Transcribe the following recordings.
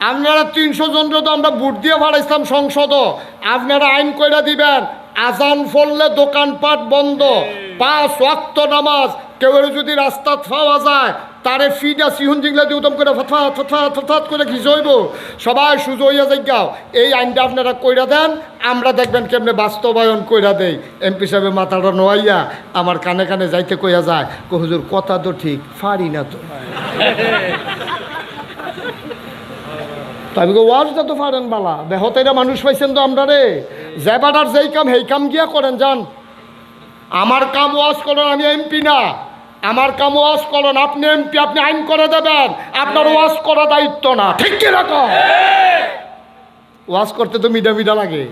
আপনারা তিনশো জন যদি আমরা ভোট দিয়ে ভাড়াইছিলাম সংসদ, আপনারা আইন কইরা দিবেন, আজান ফললে দোকানপাট বন্ধ, পাঁচ ওয়াক্ত নামাজ, কেউ যদি রাস্তা পাওয়া যায়, তারে ফিডা সিহুন জিংলা দিয়ে উদম করে ফথা ফথাত করে ঘিজইব সবাই সুযোগ হইয়া যাইগাও। এই আইনটা আপনারা কইরা দেন, আমরা দেখবেন কেমনে বাস্তবায়ন কইরা দেই। এমপি সাহেবের মাথাটা নোয়াইয়া আমার কানে কানে যাইতে কইয়া যায় হুজুর, কথা তো ঠিক ফারি না তো। তাই ওয়াজটা তো পারেন বালা। বেহতেরা মানুষ পাইছেন তো আমরা রে। জেবাডার যেই কাম সেই কাম গিয়া করেন যান আমার কাম ওয়াজ করেন আমি এমপি না। আমার কাম ওয়াজ করেন আপনি এমপি আপনি আইন করে দেবেন। আপনার ওয়াজ করা দায়িত্ব না। ঠিক কি রকম? ওয়াজ করতে তো মিডা মিডা লাগে।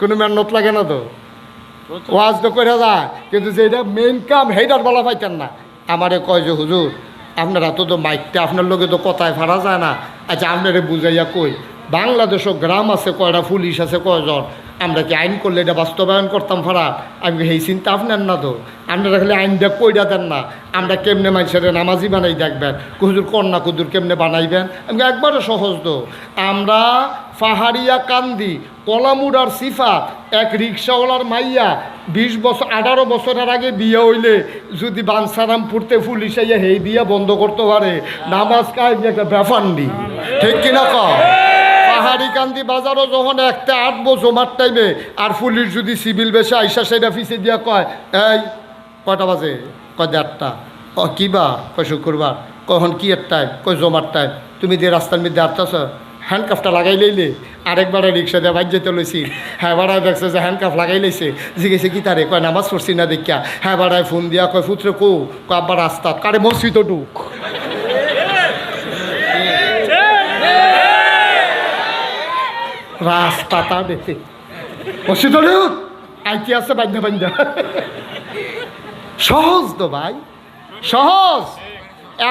কোনো মেহনত লাগে না তো। ওয়াজ তো করে যায়। কিন্তু যেটা মেইন কাম সেইটার বলা পাইতেন না। আমারে কয় যে হুজুর আপনারা তো তো মাইকটা আপনার লোকে তো কথায় ফারা যায় না। আচ্ছা আপনারে বুঝাইয়া কই, বাংলাদেশও গ্রাম আছে, কয়টা পুলিশ আছে, কয়জন? আমরা কি আইন করলে এটা বাস্তবায়ন করতাম ফারা আমি সেই চিন্তা আপনার না তো? আপনারা খালি আইনটা কইরা দেন না। আমরা কেমনে মানুষের নামাজি বানাই দেখবেন? হুজুর কন্যা কুদুর কেমনে বানাইবেন? আমি একবারে সহজ তো? আমরা পাহাড়িয়া কান্দি, কলামুড়ার সিফা এক রিক্সাওয়ালার মাইয়া, বিশ বছর, আঠারো বছরের আগে বিয়ে হইলে যদি বানসারাম ফুটতে পুলিশ আইয়া হেই বিয়ে বন্ধ করতে পারে, নামাজ কাজ একটা ব্যাপার নেই। ঠিক কিনা ক পাহাড়ি কান্দি বাজারও যখন একটা আট বছর মার টাইমে আর পুলিশ যদি সিভিল বেশে আইসা সেটা ফিসে দিয়া কয় এই কয়টা বাজে? কয় দেড়টা। ও কিবা কয় শুক্রবার। কখন কি এর টাইম কয় জমার টাইম তুমি যে রাস্তার মধ্যে আটটাছ হ্যান্ডকাফটা লাগাই লইলে? আরেকবার রিক্সা দিয়ে বাইর যেতে লইছি। হ্যাঁ বাড়ায় দেখছে যে হ্যান্ডকাফ লাগাই লইছে। জিগেছে কি তারে? কয় নামাজ পড়ছি না দেখিয়া। হ্যাঁ বাড়ায় ফোন দিয়া কয় ফুত্রে কো? কয় আব্বা রাস্তা। কারে মসজিদ ঢুক রাস্তা তা দেখে মসজিদ ঢুক আইটি আছে বান্ধা বান্ধা। সহজ তো ভাই। সহজ।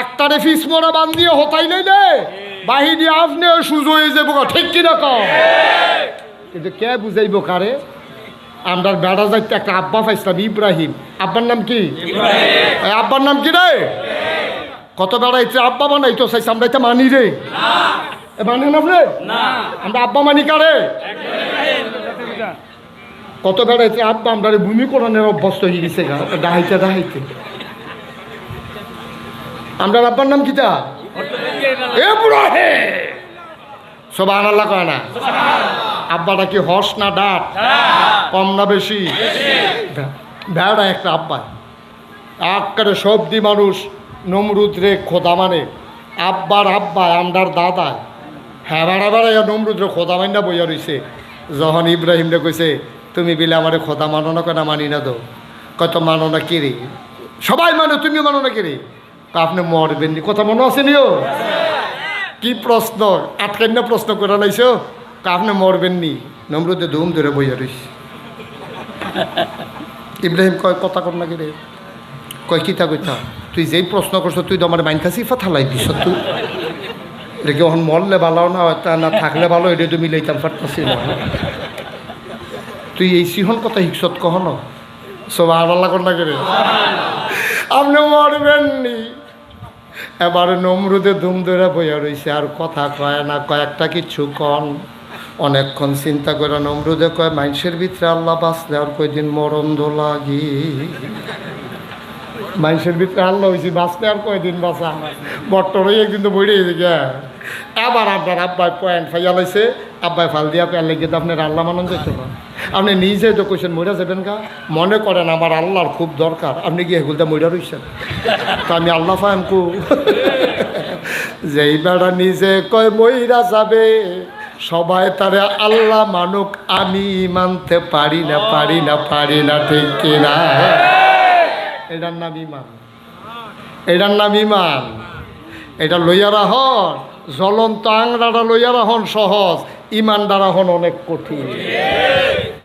একটারে ফিস মোড়া বান্ধিয়ে হতাই নাই রে। বাহিনী আপনি সুযোগ হয়ে যাব ঠিক কিনা কম কিন্তু কে বুঝাইব কারে? আমরা বেড়া যাইতে একটা আব্বা পাইছিলাম ইব্রাহিম। আব্বার নাম কি? এই আব্বার নাম কি রে? কত বেড়াইছে আব্বা বানাইতো চাইছে আমরা এটা মানি রে। মানেন আপনি আমরা আব্বা মানি কারে? কত বেড়াইছে? আব্বা আমরা ভূমি কোরআনের অভ্যস্ত হয়ে গেছে ডাহাইতে ডাহাইতে আমরা আব্বার নাম কিতা? এ বুড়া হে সবাই আল্লাহ কয় না? আব্বাটা কি হর্স না ডাট কম না বেশি? ভেড়া একটা আব্বা। আক্কারে সবদি মানুষ নমরুদ রে খোদা মানে। আব্বার আব্বা আমরার দাদা হ্যাঁ বেড়া বেড়া নমরুদ রে খোদা মাইনা বইয়া রইছে। যখন ইব্রাহিম রে কইছে, তুমি বিলে আমারে খোদা মানো না কেন মানি না দো কত মানো না কি রে? সবাই মানে তুমি মানো না কি রে? তা আপনি মরবেন নি। কথা মনে আছে নিও? কি প্রশ্ন? আটকেন না প্রশ্ন করে লাইছো? আপনি মরবেন নি। নমরুদে ধুম ধরে বইয়া রইছে। ইব্রাহিম কয়, কথা কর না কি রে? কয়, কিতা কইতা? তুই যেই প্রশ্ন করছ, তুই তো আমার মাইন ফালাই দিস তুই এটা কি মরলে ভালো না, তা না থাকলে ভালো এটা তো মিলাইতাম পারতাছি না। তুই এই সিহন কথা হিকসত কহন সব আল্লাহ না করে। আপনি মরবেন নি। এবারে নমরুদে ধুম ধরে বইয়া রইছে, আর কথা কয় না, কয়েকটা কিছু কন। অনেকক্ষণ চিন্তা করে নমরুদে কয় মানুষের ভিতরে আল্লাহ বাঁচলে আর কয়দিন মরণ লাগি? মানুষের ভিতরে আল্লাহ হয়েছি বাঁচতে আর কয়দিন বাঁচা? বট্টরই একদিন তো বইরে গেছে গে এবার আপনার আব্বাই পয়েন্ট ফাইয়া লাইছে আব্বাই ফাল দিয়া পেয়ার লেগে তো আপনার আল্লাহ মানন যেত না আপনি নিজে তো কইছেন মরে যাবেন গা? মনে করেন আমার আল্লাহর খুব দরকার। আপনি কি এগুলটা মইরা রইছেন? তো আমি আল্লাহ ফায়াম কু। যেই বেড়া নিজে কয়, মইরা যাবে। সবাই তারে, আল্লাহ মানুক, আমি মানতে পারি না পারি না পারি না, ঠিক কিনা? এটার নাম ইমান। এটার নাম ইমান। এটা লইয়ারা হন জ্বলন্ত আংড়াটা লইয়ারা হন সহজ ইমান দ্বারা হন অনেক কঠিন।